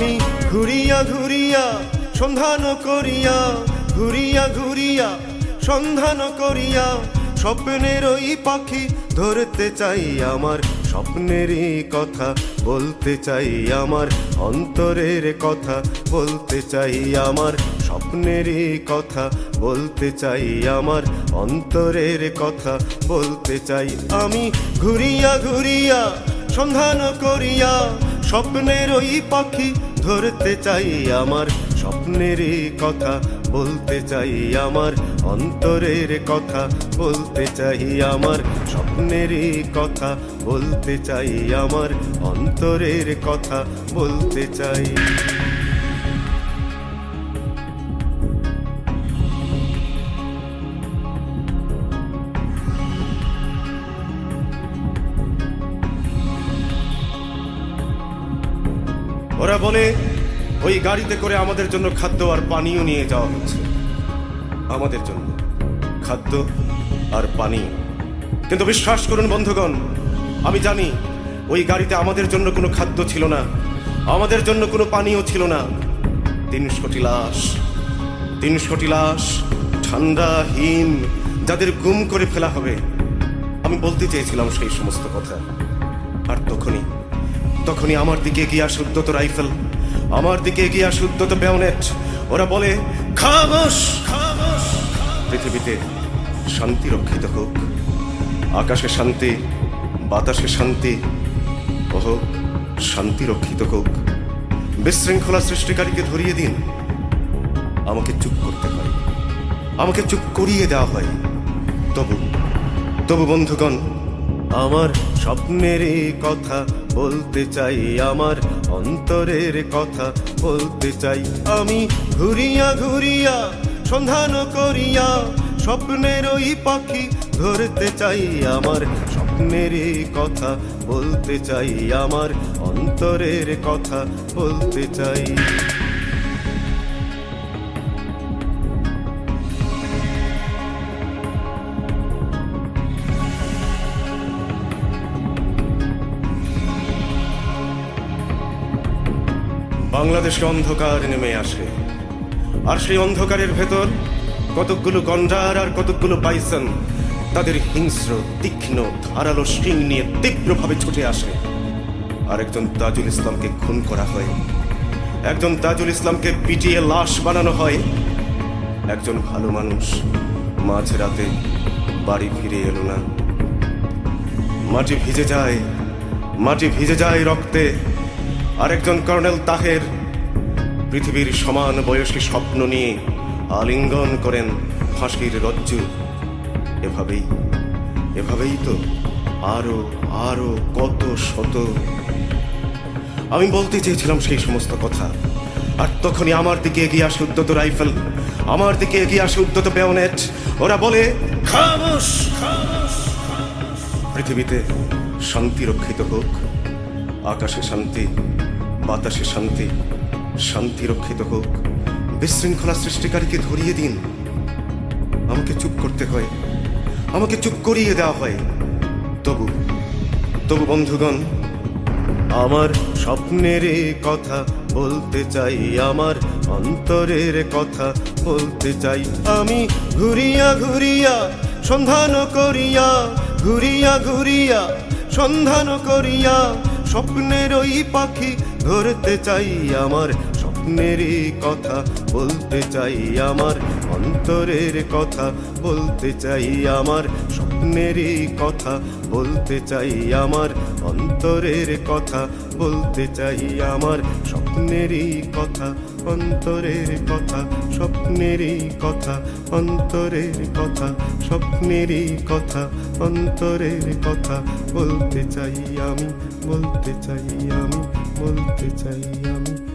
আমি ঘুরিয়া ঘুরিয়া সন্ধান করিয়া, ঘুরিয়া ঘুরিয়া সন্ধান করিয়া, স্বপ্নের ওই পাখি ধরতে চাই আমার স্বপ্নেরই কথা বলতে চাই আমার, অন্তরের কথা বলতে চাই আমার স্বপ্নেরই কথা বলতে চাই আমার, অন্তরের কথা বলতে চাই আমি, ঘুরিয়া ঘুরিয়া সন্ধান করিয়া, স্বপ্নের ওই পাখি ধরতে চাই আমার স্বপ্নের কথা, বলতে চাই আমার অন্তরের কথা, বলতে চাই আমার স্বপ্নের কথা, বলতে চাই আমার অন্তরের কথা, বলতে চাই। ওরা বলে, ওই গাড়িতে করে আমাদের জন্য খাদ্য আর পানীয় নিয়ে যাওয়া হচ্ছে। আমাদের জন্য খাদ্য আর পানি। কিন্তু বিশ্বাস করুন বন্ধুগণ, আমি জানি ওই গাড়িতে আমাদের জন্য কোনো খাদ্য ছিল না, আমাদের জন্য কোনো পানীয় ছিল না। তিনশোটি লাশ তিনশোটি লাশ ঠান্ডা হিম যাদের গুম করে ফেলা হবে। আমি বলতে চেয়েছিলাম সেই সমস্ত কথা। আর তখনই তখনই আমার দিকে এগিয়ে উদ্যত রাইফেল। আমার দিকে এগিয়ে উদ্যত বেওনেট। ওরা বলে খামোশ খামোশ। পৃথিবীতে শান্তি রক্ষিত হোক, আকাশে শান্তি, বাতাসে শান্তি, ও হোক, শান্তি রক্ষিত হোক। বিশৃঙ্খলা সৃষ্টিকারীকে ধরিয়ে দিন। আমাকে চুপ করতে হয়। আমাকে চুপ করিয়ে দেওয়া হয়। তবু তবু বন্ধুগণ আমার স্বপ্নের কথা বলতে চাই, আমার অন্তরের কথা বলতে চাই। আমি ঘুরিয়া ঘুরিয়া, সন্ধান করিয়া, স্বপ্নের ওই পাখি ধরতে চাই, আমার স্বপ্নের কথা বলতে চাই, আমার অন্তরের কথা বলতে চাই। বাংলাদেশে অন্ধকার নেমে আসে। আর সেই অন্ধকারের ভেতর কতকগুলো গন্ডার আর কতকগুলো বাইসন তাদের হিংস্র, তীক্ষ্ণ, ধারালো শিং নিয়ে তীব্রভাবে ছুটে আসে। আর একজন তাজুল ইসলামকে খুন করা হয়। একজন তাজুল ইসলামকে পিটিয়ে লাশ বানানো হয়। একজন ভালো মানুষ মাঝরাতে বাড়ি ফিরে এলো না। মাটি ভিজে যায়, মাটি ভিজে যায় রক্তে। আরেকজন কর্নেল তাহের পৃথিবীর সমান বয়সী স্বপ্ন নিয়ে আলিঙ্গন করেন ফাঁসির রজ্জু। এভাবেই এভাবেই তো আরও আরও কত শত। আমি বলতে চেয়েছিলাম সেই সমস্ত কথা। আর তখনই আমার দিকে এগিয়ে আসে উদ্যত রাইফেল, আমার দিকে এগিয়ে আসে উদ্যত বেওনেট ওরা বলে পৃথিবীতে শান্তি রক্ষিত হোক। আকাশে শান্তি, বাতাসে শান্তি শান্তি রক্ষিত হোক। বিশৃঙ্খলা সৃষ্টিকারীকে ধরিয়ে দিন। আমাকে চুপ করতে হয়। আমাকে চুপ করিয়ে দেওয়া হয়। তবু তবু বন্ধুগণ, আমার স্বপ্নের কথা বলতে চাই, আমার অন্তরের কথা বলতে চাই। আমি ঘুরিয়া ঘুরিয়া সন্ধান করিয়া, ঘুরিয়া ঘুরিয়া সন্ধান করিয়া স্বপ্নের ওই পাখি ধরতে চাই আমার স্বপ্নেরই কথা বলতে চাই আমার। অন্তরের কথা বলতে চাই আমার স্বপ্নের কথা বলতে চাই আমার, অন্তরের কথা বলতে চাই আমার, স্বপ্নেরই কথা, অন্তরের কথা, স্বপ্নেরই কথা, অন্তরের কথা, স্বপ্নেরই কথা, অন্তরের কথা বলতে চাই আমি, বলতে চাই আমি, বলতে চাই আমি।